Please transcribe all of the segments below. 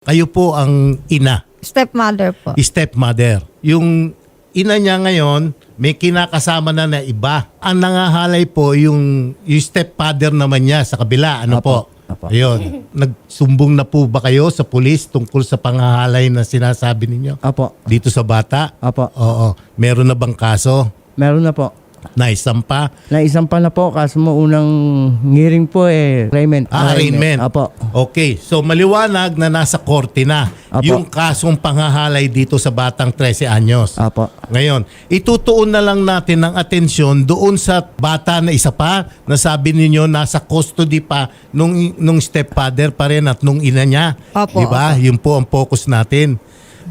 Kayo po ang ina, Stepmother po. stepmother. Yung ina niya ngayon, may kinakasama na na iba. Ang nangahalay po yung, yung stepfather naman niya sa kabila. Ano Apo. po? Apo. Ayun. Nagsumbong na po ba kayo sa pulis tungkol sa pangahalay na sinasabi ninyo? Apo. Dito sa bata? Apo. Oo. Meron na bang kaso? Meron na po. Naisampa? Naisampa na po kaso mo unang ngiring po eh. Arraignment. Ah, arraignment. Apo. Okay. So maliwanag na nasa korte na Apo. yung kasong panghahalay dito sa batang 13 anyos. Apo. Ngayon, itutuon na lang natin ng atensyon doon sa bata na isa pa na sabi ninyo nasa custody pa nung, nung stepfather pa rin at nung ina niya. Opo, Di ba? Yun po ang focus natin.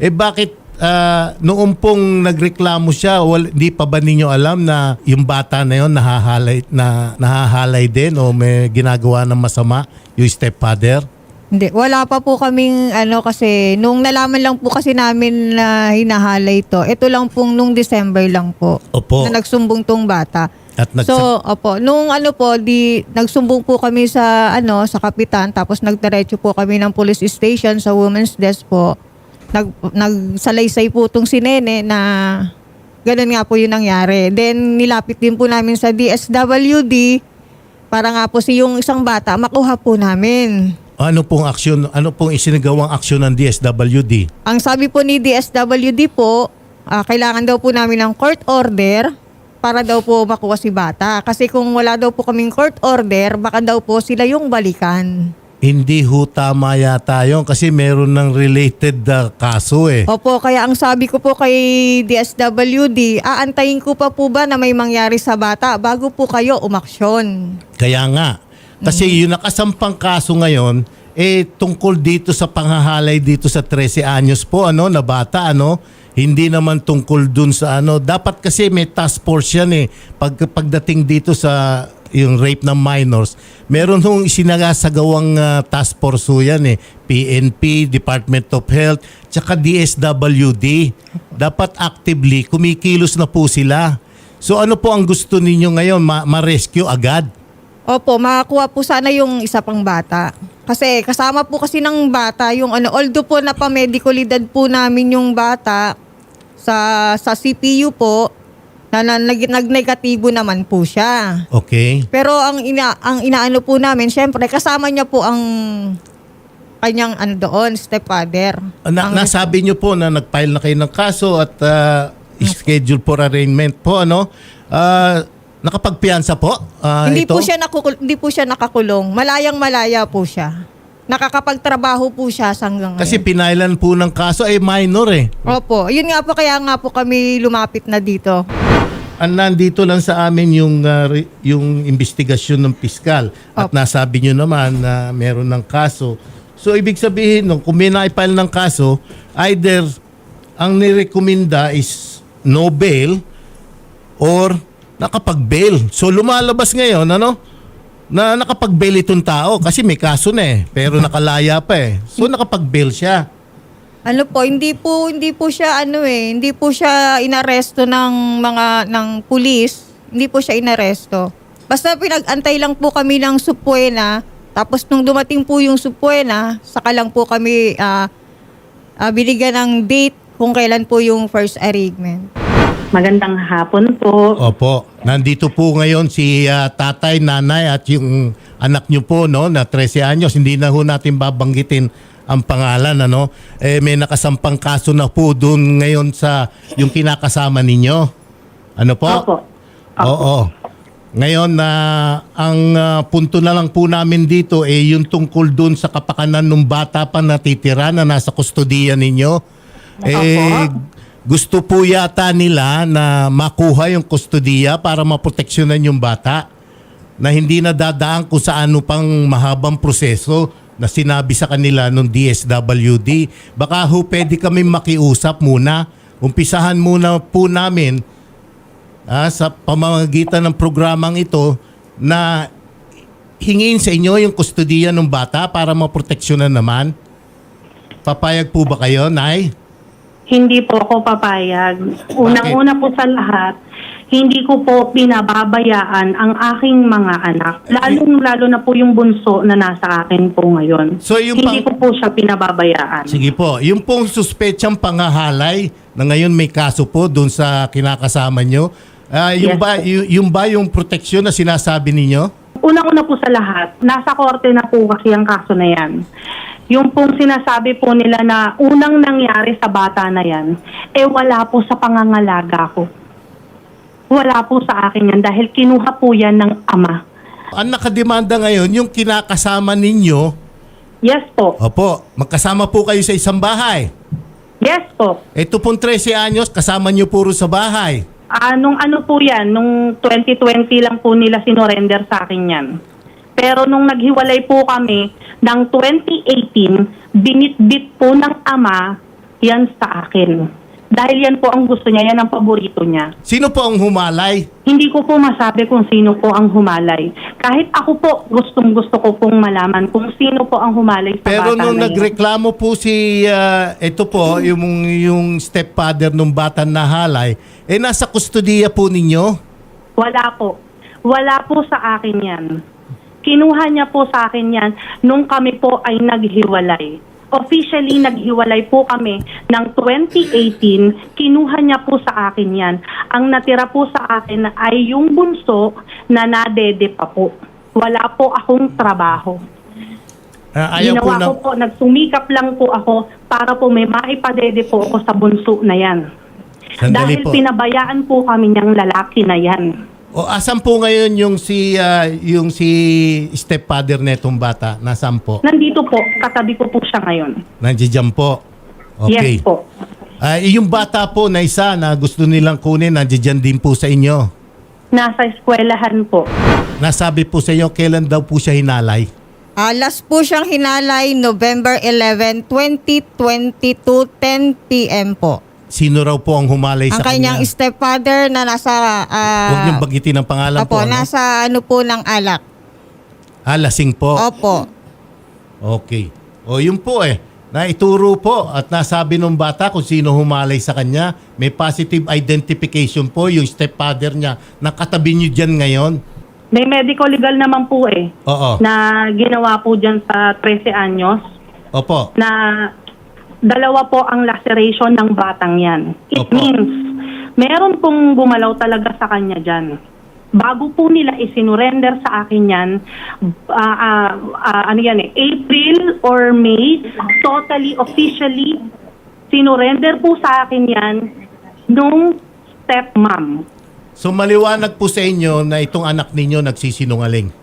Eh bakit ah, noong pong nagreklamo siya, wal, di pa ba ninyo alam na yung bata na yon nahahalay, na, nahahalay din o may ginagawa ng masama yung stepfather? Hindi, wala pa po kaming ano kasi nung nalaman lang po kasi namin na hinahalay ito. Ito lang pong nung December lang po. Opo. Na nagsumbong tong bata. At nagsa- So, opo, nung ano po, di nagsumbong po kami sa ano, sa kapitan tapos nagdiretso po kami ng police station sa women's desk po. Nag nagsalaysay po tong si Nene na ganun nga po yung nangyari. Then nilapit din po namin sa DSWD para nga po si yung isang bata makuha po namin. ano pong aksyon, ano pong isinagawang aksyon ng DSWD? Ang sabi po ni DSWD po, ah, kailangan daw po namin ng court order para daw po makuha si bata. Kasi kung wala daw po kaming court order, baka daw po sila yung balikan. Hindi ho tama yata yun kasi meron ng related uh, kaso eh. Opo, kaya ang sabi ko po kay DSWD, aantayin ko pa po ba na may mangyari sa bata bago po kayo umaksyon. Kaya nga. Kasi yung nakasampang kaso ngayon, eh tungkol dito sa panghahalay dito sa 13 anyos po ano na bata ano hindi naman tungkol dun sa ano dapat kasi may task force yan eh pag pagdating dito sa yung rape ng minors meron hong sinagasagawang uh, task force ho yan eh. PNP Department of Health tsaka DSWD dapat actively kumikilos na po sila. So ano po ang gusto ninyo ngayon? Ma- ma-rescue agad? Opo, makakuha po sana yung isa pang bata. Kasi kasama po kasi ng bata yung ano, although po na pa-medical edad po namin yung bata sa sa CPU po, na, na nag, nag-negatibo naman po siya. okay Pero ang ina ang inaano po namin, syempre kasama niya po ang kanyang ano doon, stepfather. Na, Ang- nasabi niyo po na nag-file na kayo ng kaso at uh, schedule for arraignment po ano. Uh, nakapagpiyansa po ah, hindi ito? po siya nakukul- hindi po siya nakakulong. Malayang malaya po siya. Nakakapagtrabaho po siya sa hanggang ngayon. Kasi pinailan po ng kaso ay minor eh. Opo, yun nga po kaya nga po kami lumapit na dito. Ang nandito lang sa amin yung uh, re- yung investigasyon ng piskal at Opo. nasabi niyo naman na meron ng kaso. So ibig sabihin nung kung may na-file ng kaso, either ang nirekomenda is no bail or nakapag-bail. So lumalabas ngayon ano na nakapag-bail itong tao kasi may kaso na eh pero nakalaya pa eh. So nakapag-bail siya. Ano po, hindi po hindi po siya ano eh, hindi po siya inaresto ng mga ng pulis, hindi po siya inaresto. Basta pinag-antay lang po kami ng supuena, tapos nung dumating po yung supuena, saka lang po kami ah ah, binigyan ng date kung kailan po yung first arraignment. Magandang hapon po. Opo. Nandito po ngayon si ah, tatay, nanay at yung anak niyo po no na 13 anyos. Hindi na ho natin babanggitin ang pangalan ano. Eh may nakasampang kaso na po doon ngayon sa yung kinakasama ninyo. Ano po? Opo. Oo. Ngayon na ang ah, punto na lang po namin dito eh yung tungkol doon sa kapakanan ng bata pa natitira na nasa kustodiya ninyo. Eh gusto po yata nila na makuha yung kustodiya para maproteksyonan yung bata na hindi na dadaan kung sa ano pang mahabang proseso na sinabi sa kanila nung DSWD. Baka ho pwede kami makiusap muna. Umpisahan muna po namin ah, sa pamamagitan ng programang ito na hingin sa inyo yung kustodiya ng bata para maproteksyonan naman. Papayag po ba kayo, Nay? Hindi po ako papayag. Unang-una po sa lahat, hindi ko po pinababayaan ang aking mga anak. Lalong-lalo na po yung bunso na nasa akin po ngayon. So, yung hindi pang- ko po siya pinababayaan. Sige po, yung pong suspetsang pangahalay na ngayon may kaso po doon sa kinakasama nyo, ah, yung, Yes ba, yung, yung ba yung proteksyon na sinasabi ninyo? Unang-una po sa lahat, nasa korte na po kasi ang kaso na yan. Yung pong sinasabi po nila na unang nangyari sa bata na yan, eh wala po sa pangangalaga ko. Wala po sa akin yan dahil kinuha po yan ng ama. Ang nakademanda ngayon, yung kinakasama ninyo, Yes po. opo, magkasama po kayo sa isang bahay. Yes po. Ito pong 13 anyos, kasama nyo puro sa bahay. Ah, nung ano po yan, nung 2020 lang po nila sinorender sa akin yan. Pero nung naghiwalay po kami, ng 2018, binitbit po ng ama yan sa akin. Dahil yan po ang gusto niya, yan ang paborito niya. Sino po ang humalay? Hindi ko po masabi kung sino po ang humalay. Kahit ako po, gustong gusto ko pong malaman kung sino po ang humalay sa Pero bata nung na yun. nagreklamo po si, ah, ito po, yung, yung stepfather nung bata na halay, eh nasa kustodiya po ninyo? Wala po. Wala po sa akin yan. Kinuha niya po sa akin yan nung kami po ay naghiwalay. Officially, naghiwalay po kami ng 2018. Kinuha niya po sa akin yan. Ang natira po sa akin ay yung bunso na nadede pa po. Wala po akong trabaho. Ah, ayaw po Ginawa na... ko po, nagsumikap lang po ako para po may maipadede po ako sa bunso na yan. Sandali Dahil po. pinabayaan po kami ng lalaki na yan. O asan po ngayon yung si ah, yung si stepfather netong bata? Nasaan po? Nandito po, katabi ko po siya ngayon. Nandiyan po. Okay. Yes po. Ah, yung bata po na isa na gusto nilang kunin, nandiyan din po sa inyo. Nasa eskwelahan po. Nasabi po sa inyo kailan daw po siya hinalay? Alas po siyang hinalay November 11, 2022, 10 p.m. po. Sino raw po ang humalay Ang sa kanyang kanya? stepfather na nasa... ah, Huwag niyong bagitin ang pangalan Opo, po. Ano? nasa ano po ng alak. Ah, lasing po. Opo. Okay. O yun po eh. Naituro po at nasabi ng bata kung sino humalay sa kanya. May positive identification po yung stepfather niya. Nakatabi niyo dyan ngayon. May medical legal naman po eh. Oo. Na ginawa po dyan sa 13 anyos. Opo. Na dalawa po ang laceration ng batang yan. It Opo. means, meron pong gumalaw talaga sa kanya dyan. Bago po nila isinurrender sa akin yan, ah, ah, ah, ano yan eh, April or May, totally, officially, sinurrender po sa akin yan nung stepmom. So maliwanag po sa inyo na itong anak ninyo nagsisinungaling.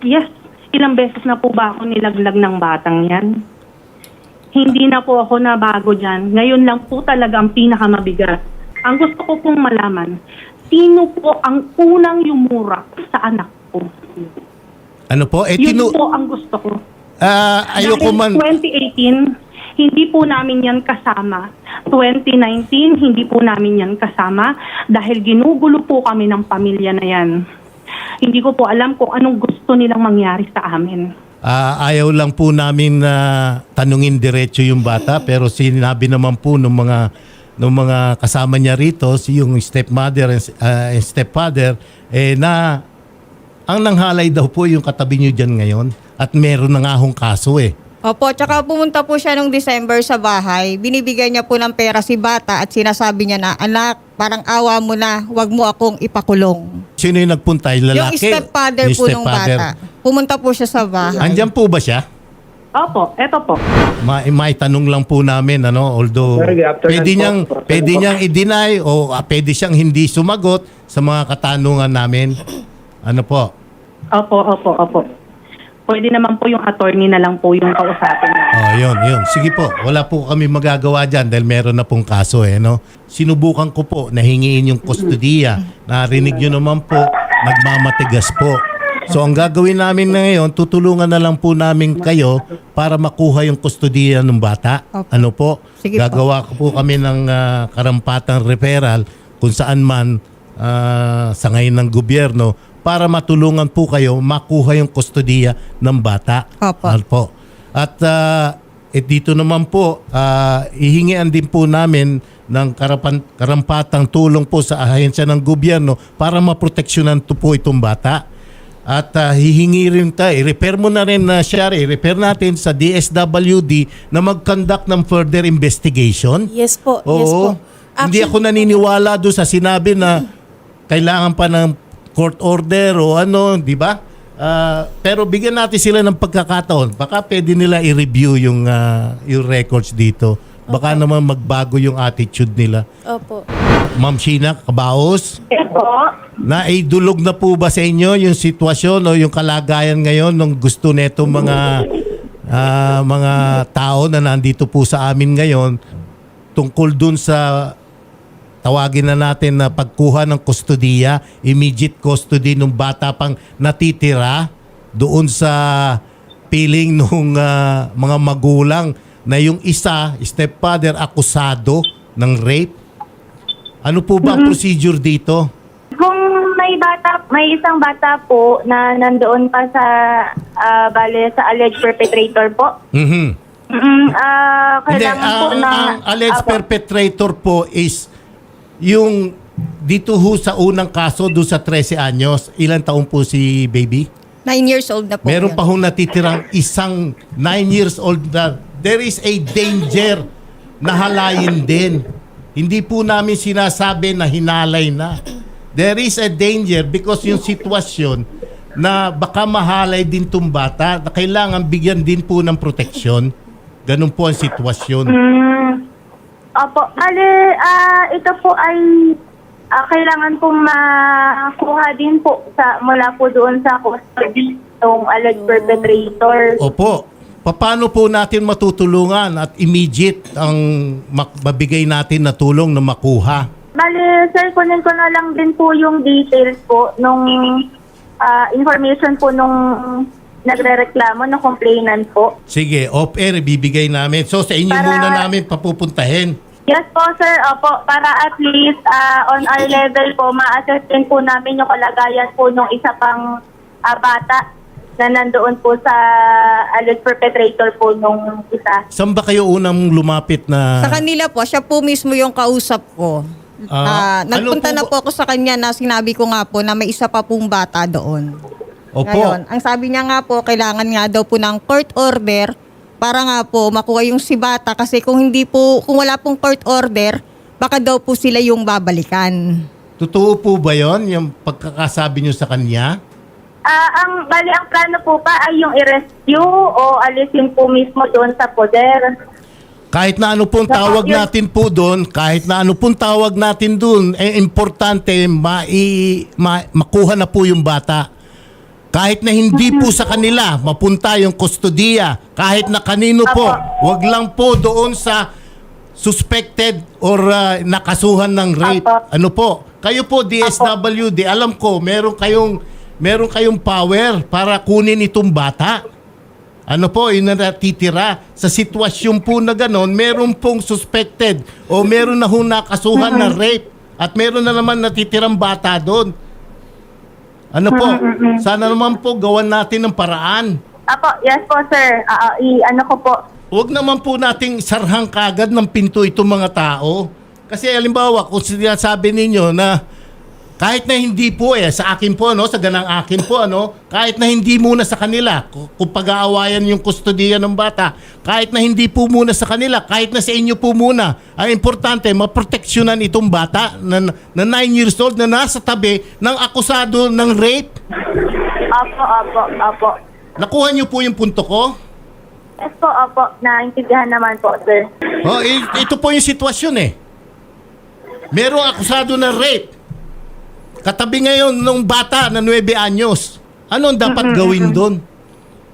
Yes, ilang beses na po ba ako nilaglag ng batang yan? Hindi na po ako nabago dyan. Ngayon lang po talaga ang pinakamabigat. Ang gusto ko pong malaman, sino po ang unang yumurak sa anak ko? Ano po? Eh, Yun tinu- po ang gusto ko. Ah, ayoko Dahil man... 2018, hindi po namin yan kasama. 2019, hindi po namin yan kasama dahil ginugulo po kami ng pamilya na yan. Hindi ko po alam kung anong gusto nilang mangyari sa amin. Ah, ayaw lang po namin na tanungin diretso yung bata pero sinabi naman po ng mga ng mga kasama niya rito, si yung stepmother and ah, and stepfather eh na ang nanghalay daw po yung katabi niyo diyan ngayon at meron na nga hong kaso eh. Opo, tsaka pumunta po siya nung December sa bahay. Binibigyan niya po ng pera si bata at sinasabi niya na, anak, parang awa mo na, wag mo akong ipakulong. Sino yung nagpunta? Yung lalaki? Yung stepfather Yung po nung stepfather. bata. Pumunta po siya sa bahay. Andyan po ba siya? Opo, eto po. Ma may tanong lang po namin ano although Sir, good afternoon pwede po. niyang afternoon pwede po. niyang i-deny o ah, pwede siyang hindi sumagot sa mga katanungan namin. Ano po? Opo, opo, opo. Pwede naman po yung attorney na lang po yung kausapin na. Oh, yun, yun. Sige po. Wala po kami magagawa diyan dahil meron na pong kaso eh, no? Sinubukan ko po na hingiin yung kustodiya. Narinig niyo naman po, nagmamatigas po. So ang gagawin namin na ngayon, tutulungan na lang po namin kayo para makuha yung kustodiya ng bata. Opo. Ano po? Sige po. Gagawa ko po kami ng ah, karampatang referral kung saan man ah, sa ngayon ng gobyerno para matulungan po kayo makuha yung kustodiya ng bata. Opo. Ano po. At ah, eh, dito naman po, ah, ihingian din po namin ng karapan, karampatang tulong po sa ahensya ng gobyerno para maproteksyonan to po itong bata. At ah, hihingi rin tayo, i-repair mo na rin na siya, i-repair natin sa DSWD na mag-conduct ng further investigation. Yes po, Oo. yes po. Hindi ako naniniwala doon sa sinabi na kailangan pa ng court order o ano, di ba? Ah, pero bigyan natin sila ng pagkakataon. Baka pwede nila i-review yung, ah, yung records dito. Baka naman magbago yung attitude nila. Opo. Ma'am Sheena Kabaos, Yes po. naidulog na po ba sa inyo yung sitwasyon o yung kalagayan ngayon ng gusto neto mga ah, mga tao na nandito po sa amin ngayon tungkol dun sa tawagin na natin na pagkuha ng kustodiya, immediate custody ng bata pang natitira doon sa piling ng mga magulang na yung isa, stepfather, akusado ng rape. Ano po ba ang procedure dito? Kung may bata, may isang bata po na nandoon pa sa ah, bale sa alleged perpetrator po. Mhm. Mm, ah, Hindi, kailangan po ang, na ang alleged Apo. perpetrator po is yung dito ho sa unang kaso do sa 13 anyos. Ilan taon po si baby? Nine years old na po. Meron yun. pa hong natitirang isang 9 years old na there is a danger na halayin din. Hindi po namin sinasabi na hinalay na. There is a danger because yung sitwasyon na baka mahalay din tong bata na kailangan bigyan din po ng proteksyon. Ganun po ang sitwasyon. Opo, bale ah, ito po ay ah, kailangan pong makuha din po sa mula po doon sa custody ng alleged perpetrator. Opo. Paano po natin matutulungan at immediate ang mak- mabigay natin na tulong na makuha? Bale, sir, kunin ko na lang din po yung details po nung ah, information po nung nagre-reklamo, ng complainant po. Sige, off-air, bibigay namin. So, sa inyo Para- muna namin papupuntahin. Yes po, sir. Opo, para at least ah, on our level po, ma-assess din po namin yung kalagayan po nung isa pang ah, bata na nandoon po sa alleged perpetrator po nung isa. Saan ba kayo unang lumapit na... Sa kanila po, siya po mismo yung kausap ko. Ah, Ah, nagpunta ano na po po ako sa kanya na sinabi ko nga po na may isa pa pong bata doon. Opo. Ngayon, ang sabi niya nga po, kailangan nga daw po ng court order para nga po makuha yung si bata kasi kung hindi po, kung wala pong court order, baka daw po sila yung babalikan. Totoo po ba yon yung pagkakasabi nyo sa kanya? Ah, ang bali ang plano po pa ay yung i-rescue o alisin po mismo doon sa poder. Kahit na ano pong tawag natin po doon, kahit na ano pong tawag natin doon, eh, importante mai, ma, makuha na po yung bata. Kahit na hindi po sa kanila mapunta yung kustodiya, kahit na kanino po, wag lang po doon sa suspected or uh, nakasuhan ng rape. Apo. Ano po? Kayo po DSWD, alam ko meron kayong meron kayong power para kunin itong bata. Ano po, yun na natitira. Sa sitwasyon po na ganon, meron pong suspected o meron na hong nakasuhan na rape at meron na naman natitirang bata doon. Ano po, sana naman po gawan natin ng paraan. Apo, yes po sir. Ah, ah, i ano ko po. Huwag naman po nating sarhang kagad ng pinto itong mga tao. Kasi halimbawa, kung sinasabi ninyo na kahit na hindi po eh, sa akin po, no, sa ganang akin po, ano, kahit na hindi muna sa kanila, ku- kung pag-aawayan yung kustodiya ng bata, kahit na hindi po muna sa kanila, kahit na sa inyo po muna, ang importante, maproteksyonan itong bata na, na 9 years old na nasa tabi ng akusado ng rape. Apo, apo, apo. Nakuha niyo po yung punto ko? Yes po, apo. Naintindihan naman po, sir. Oh, ito po yung sitwasyon eh. Merong akusado ng rape. Katabi ngayon nung bata na 9 anyos. Ano ang dapat gawin doon?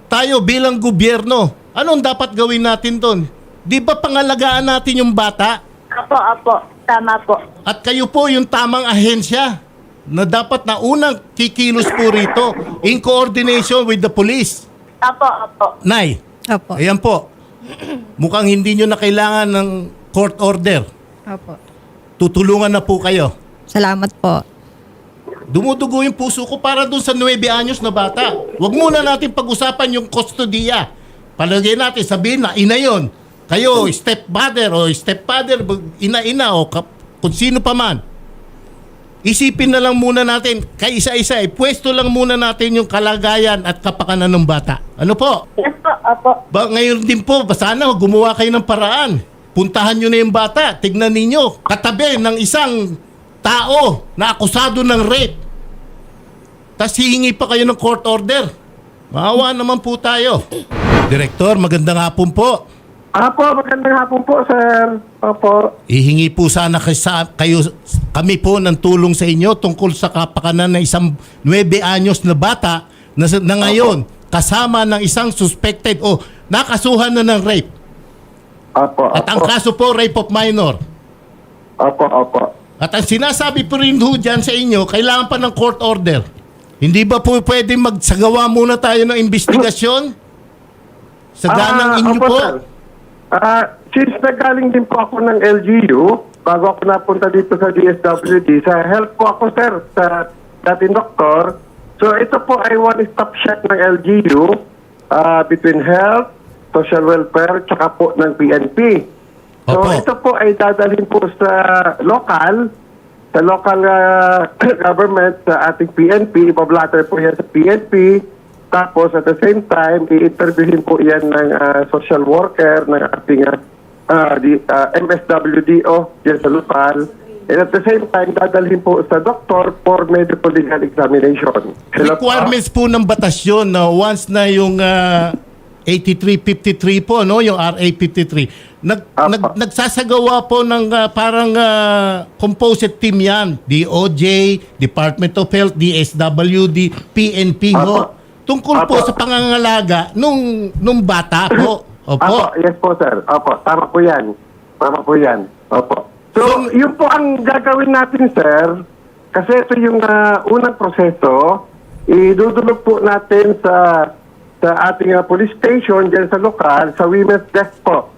Tayo bilang gobyerno, ano ang dapat gawin natin doon? Di ba pangalagaan natin yung bata? Apo, apo. Tama po. At kayo po yung tamang ahensya na dapat na unang kikilos po rito in coordination with the police. Apo, apo. Nay, Opo. ayan po. Mukhang hindi nyo na kailangan ng court order. Opo. Tutulungan na po kayo. Salamat po. Dumudugo yung puso ko para dun sa 9 anyos na bata. Huwag muna natin pag-usapan yung kustodiya. Palagay natin, sabihin na, ina yon. kayo, stepmother o stepfather, ina-ina o kap- kung sino pa man, isipin na lang muna natin, kay isa-isa, eh, pwesto lang muna natin yung kalagayan at kapakanan ng bata. Ano po? Yes po, opo. Ba, ngayon din po, sana gumawa kayo ng paraan. Puntahan nyo na yung bata. Tignan ninyo, katabi ng isang tao na akusado ng rape. Tapos hihingi pa kayo ng court order. Maawa naman po tayo. Direktor, magandang hapon po. Apo, magandang hapon po, sir. Opo. Ihingi po sana kay sa, kayo, kami po ng tulong sa inyo tungkol sa kapakanan ng isang 9 anyos na bata na, na ngayon kasama ng isang suspected o nakasuhan na ng rape. Opo, At ang kaso po, rape of minor. Opo, opo. At ang sinasabi po rin ho dyan sa inyo, kailangan pa ng court order. Hindi ba po pwede magsagawa muna tayo ng investigasyon? Sa ganang Ah, inyo opo, po? sir. Ah, since nagaling din po ako ng LGU, bago ako napunta dito sa DSWD, sa health po ako, sir, sa dating doktor. So, ito po ay one-stop shop ng LGU ah, between health, social welfare, tsaka po ng PNP. So, Opo. ito po ay dadalhin po sa local, sa local ah, government, sa ating PNP, ipablatter po yan sa PNP, tapos at the same time, i-interviewin po yan ng ah, social worker, ng ating ah, ah, di, ah, MSWDO dyan sa local. And at the same time, dadalhin po sa doktor for medical legal examination. Po. Requirements po ng batas yun na once na yung ah, 8353 po, no? yung RA 53, nag, Apa. nag, nagsasagawa po ng ah, parang ah, composite team yan. DOJ, Department of Health, DSWD, PNP ho. Apa. Tungkol po Apa. sa pangangalaga nung, nung bata po. Opo. Opo, yes po sir. Opo, tama po yan. Tama po yan. Opo. So, So- yun po ang gagawin natin sir, kasi ito yung ah, unang proseso, idudulog po natin sa sa ating ah, police station dyan sa lokal, sa women's desk po.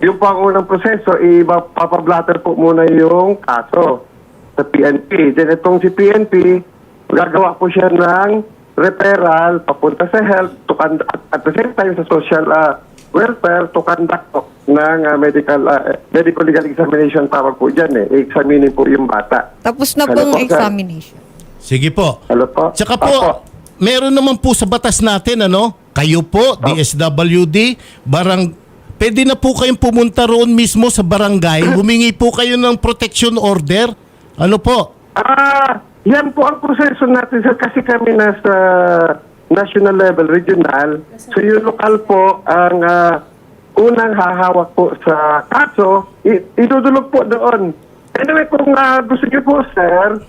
Yung po ang unang proseso, ipapablatter po muna yung kaso sa PNP. Then itong si PNP, gagawa po siya ng referral papunta sa health to conduct, at the same time sa social ah, welfare to conduct po ng ah, medical ah, medical legal examination tawag po dyan eh. I-examine po yung bata. Tapos na Hello pong po, sir. examination. Sige po. Hello po? Tsaka po, Opo. meron naman po sa batas natin, ano? Kayo po, DSWD, barang... Pwede na po kayong pumunta roon mismo sa barangay, humingi po kayo ng protection order. Ano po? Ah, yan po ang proseso natin sir kasi kami nasa national level, regional. So yung lokal po ang ah, unang hahawak po sa kaso, i- idudulog po doon. Anyway, kung ah, gusto niyo po sir,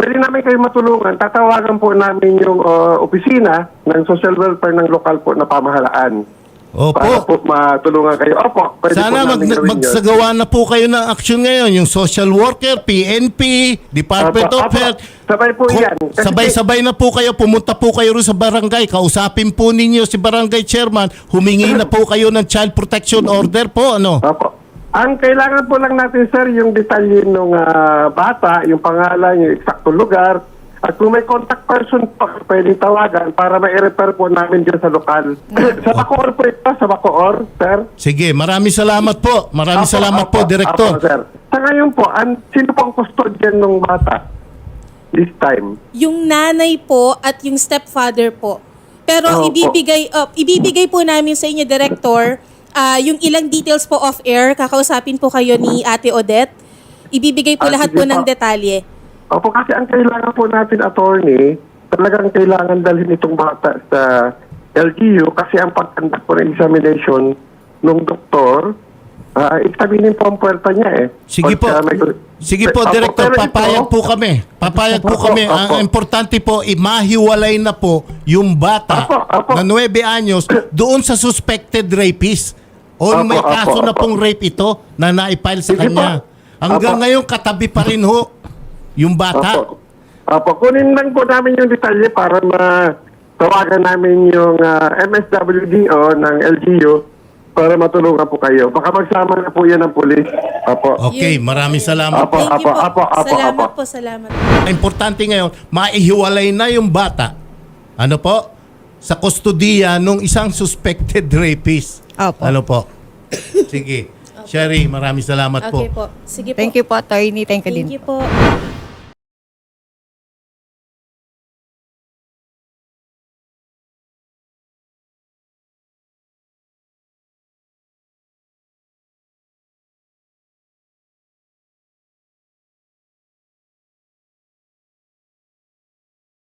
pwede namin kayo matulungan. Tatawagan po namin yung ah, opisina ng social welfare ng lokal po na pamahalaan. Para Opo. po matulungan kayo. Opo, pwede Sana po mag, namin gawin yun. magsagawa na po kayo ng action ngayon. Yung social worker, PNP, Department Opo, of opo. Health. Sabay po Kung- yan. Kasi- Sabay-sabay na po kayo, pumunta po kayo rin sa barangay. Kausapin po ninyo si barangay chairman. Humingi na po kayo ng child protection order po. Ano? Opo. Ang kailangan po lang natin, sir, yung detalye ng bata, yung pangalan, yung eksaktong lugar. At kung may contact person po, pwedeng tawagan para ma-refer po namin dyan sa lokal. sa Bacoor po ito, sa Bacoor, sir. Sige, maraming salamat po. Maraming Opo, salamat po, opo, Director. opo, sir. Sa ngayon po, an, sino po ang custodian ng bata this time? yung nanay po at yung stepfather po. Pero Opo. ibibigay uh, ibibigay po namin sa inyo director ah, yung ilang details po off air, kakausapin po kayo ni Ate Odette. Ibibigay po Ah, lahat sige po ng po. detalye. Opo, kasi ang kailangan po natin, attorney, talagang kailangan dalhin itong bata sa LGU kasi ang pagkandak po ng examination ng doktor, uh, examinin po ang puwerta niya eh. Sige po. May- Sige po, Opo, Director. ito- Papayag po kami. Papayag po Opo, kami. opo. Ang importante po, imahiwalay na po yung bata Opo, opo. na 9 anyos doon sa suspected rapist. O Opo, may kaso opo, na opo. pong rape ito na naipile sa Sige kanya. po. Hanggang Opo. ngayon, katabi pa rin ho yung bata. Opo. Opo, kunin lang po namin yung detalye para matawagan namin yung ah, MSWDO ng LGU para matulungan po kayo. Baka magsama na po yan ng pulis. Opo. Okay, maraming salamat. Opo, Thank you opo, po. opo, opo, salamat opo. po, salamat. Importante ngayon, maihiwalay na yung bata. Ano po? Sa kustodiya nung isang suspected rapist. Opo. Ano po? Sige. Sherry, maraming salamat Okay po. po. Sige po. Thank you po, attorney. Thank you din. Thank you po.